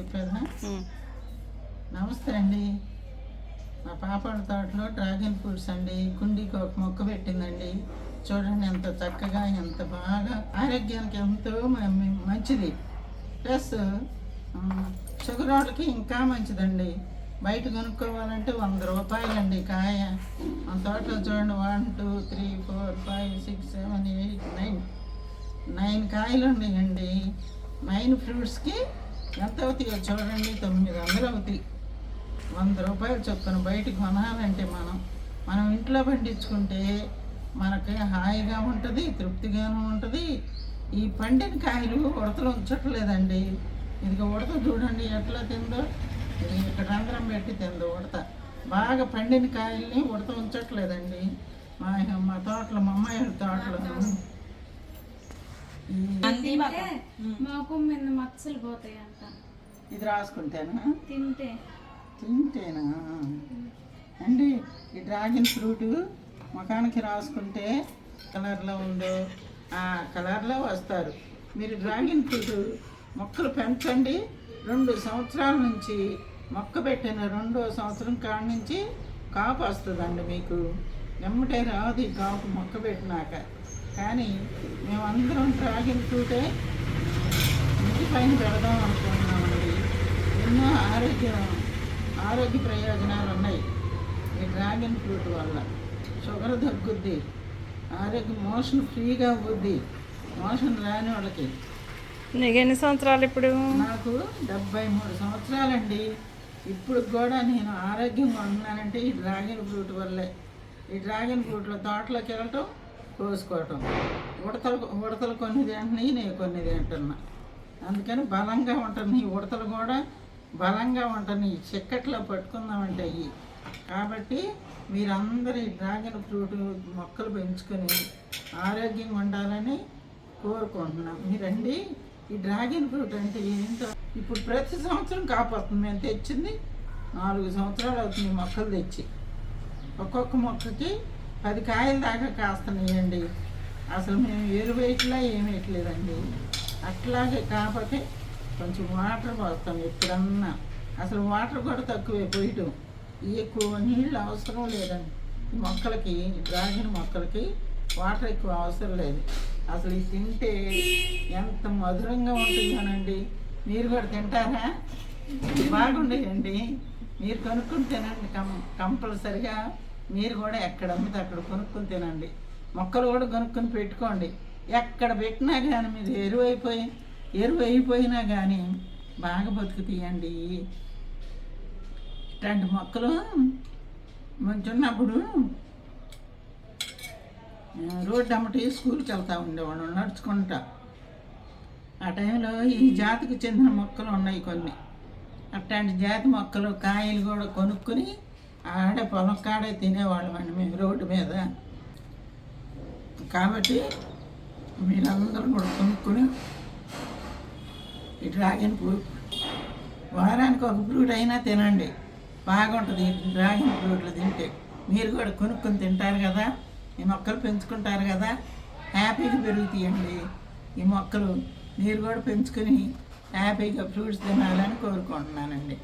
చెప్పేదా. నమస్తే అండి. మా పాపడ తోటలో డ్రాగన్ ఫ్రూట్స్ అండి. కుండీకి ఒక మొక్క పెట్టిందండి. చూడండి ఎంత చక్కగా ఎంత బాగా ఆరోగ్యానికి ఎంతో మంచిది. ప్లస్ షుగర్ వాళ్ళకి ఇంకా మంచిదండి. బయట కొనుక్కోవాలంటే వంద రూపాయలండి కాయ. మన తోటలో చూడండి one two three four five six seven eight nine. Nine కాయలు ఉన్నాయండి. నైన్ ఫ్రూట్స్కి ఎంత అవుతాయో చూడండి తొమ్మిది వందలు అవుతాయి వంద రూపాయలు చొప్పున బయట కొనాలంటే మనం మనం ఇంట్లో పండించుకుంటే మనకి హాయిగా ఉంటుంది తృప్తిగాను ఉంటుంది. ఈ పండిన కాయలు ఉడతలు ఉంచట్లేదండి. ఇది ఉడత చూడండి ఎట్లా తిందో. ఇక్కడ రంధ్రం పెట్టి తిందో ఉడత. బాగా పండిన కాయల్ని ఉడత ఉంచట్లేదండి. మా మా తోటలో మా అమ్మాయి తోటలో మాకు మీద మచ్చలు పోతాయి అంట ఇది రాసుకుంటేనా? తింటే. తింటేనా? అండి ఈ డ్రాగన్ ఫ్రూట్ ముఖానికి రాసుకుంటే కలర్లో ఉందో ఆ కలర్లో వస్తారు. మీరు డ్రాగన్ ఫ్రూట్ మొక్కలు పెంచండి. రెండు సంవత్సరాల నుంచి మొక్క పెట్టిన రెండో సంవత్సరం కాడ నుంచి కాపు వస్తుందండి మీకు. ఎమ్మటే రాదు ఈ కాపు మొక్క పెట్టినాక. కానీ మేమందరం డ్రాగన్ ఫ్రూటే ఇంటి పైన పెడదాం అనుకుంటున్నామండి. ఎన్నో ఆరోగ్య ఆరోగ్య ప్రయోజనాలు ఉన్నాయి ఈ డ్రాగన్ ఫ్రూట్ వల్ల. షుగర్ తగ్గుద్ది ఆరోగ్య మోషన్ ఫ్రీగా అవుద్ది మోషన్ రాని వాళ్ళకి. నీకు ఎన్ని సంవత్సరాలు ఇప్పుడు? నాకు డెబ్బై మూడు సంవత్సరాలండి. ఇప్పుడు కూడా నేను ఆరోగ్యంగా ఉన్నానంటే ఈ డ్రాగన్ ఫ్రూట్ వల్లే. ఈ డ్రాగన్ ఫ్రూట్లో తోటలోకి వెళ్ళటం కోసుకోవటం ఉడతలు ఉడతలు కొన్ని తింటున్నాయి నేను కొన్ని తింటున్నా అందుకని బలంగా ఉంటుంది ఈ ఉడతలు కూడా బలంగా ఉంటుంది చిక్కట్లో పట్టుకుందామంటే అవి కాబట్టి మీరందరూ ఈ డ్రాగన్ ఫ్రూట్ మొక్కలు పెంచుకొని ఆరోగ్యంగా ఉండాలని కోరుకుంటున్నాం. మీరండి ఈ డ్రాగన్ ఫ్రూట్ అంటే ఏంటో ఇప్పుడు ప్రతి సంవత్సరం కాపాడుతుంది. మేము తెచ్చింది నాలుగు సంవత్సరాలు అవుతుంది మొక్కలు తెచ్చి. ఒక్కొక్క మొక్కకి పది కాయల దాకా కాస్తున్నాయండి. అసలు మేము ఎరువేట్లా ఏమి వేయట్లేదండి. అట్లాగే కాకపోతే కొంచెం వాటర్ పోస్తాం ఎప్పుడన్నా. అసలు వాటర్ కూడా తక్కువే పోయటం. ఎక్కువ నీళ్ళు అవసరం లేదండి. మొక్కలకి డ్రాగన్ మొక్కలకి వాటర్ ఎక్కువ అవసరం లేదు. అసలు ఇది తింటే ఎంత మధురంగా ఉంటుందోనండి మీరు కూడా తింటారా? బాగుండేయండి. మీరు కనుక్కుంటేనండి కం కంపల్సరిగా. మీరు కూడా ఎక్కడ అమ్మితే అక్కడ కొనుక్కుని తినండి. మొక్కలు కూడా కొనుక్కొని పెట్టుకోండి. ఎక్కడ పెట్టినా కానీ మీరు ఎరువు అయిపోయి ఎరువు అయిపోయినా కానీ బాగా బతుకుతాయండి ఇట్లాంటి మొక్కలు మంచున్నప్పుడు రోడ్డు అమ్మటి స్కూల్కి వెళ్తూ ఉండేవాడు నడుచుకుంటా. ఆ టైంలో ఈ జాతికి చెందిన మొక్కలు ఉన్నాయి కొన్ని. అట్లాంటి జాతి మొక్కలు కాయలు కూడా కొనుక్కొని ఆడే పొలం కాడే తినేవాళ్ళమండి మేము రోడ్డు మీద. కాబట్టి మీరందరూ కూడా కొనుక్కొని ఈ డ్రాగన్ ఫ్రూట్ వారానికి ఒక ఫ్రూట్ అయినా తినండి. బాగుంటుంది ఈ డ్రాగన్ ఫ్రూట్లు తింటే. మీరు కూడా కొనుక్కొని తింటారు కదా. ఈ మొక్కలు పెంచుకుంటారు కదా. హ్యాపీగా పెరుగుతాయండి. ఈ మొక్కలు మీరు కూడా పెంచుకొని హ్యాపీగా ఫ్రూట్స్ తినాలని కోరుకుంటున్నానండి.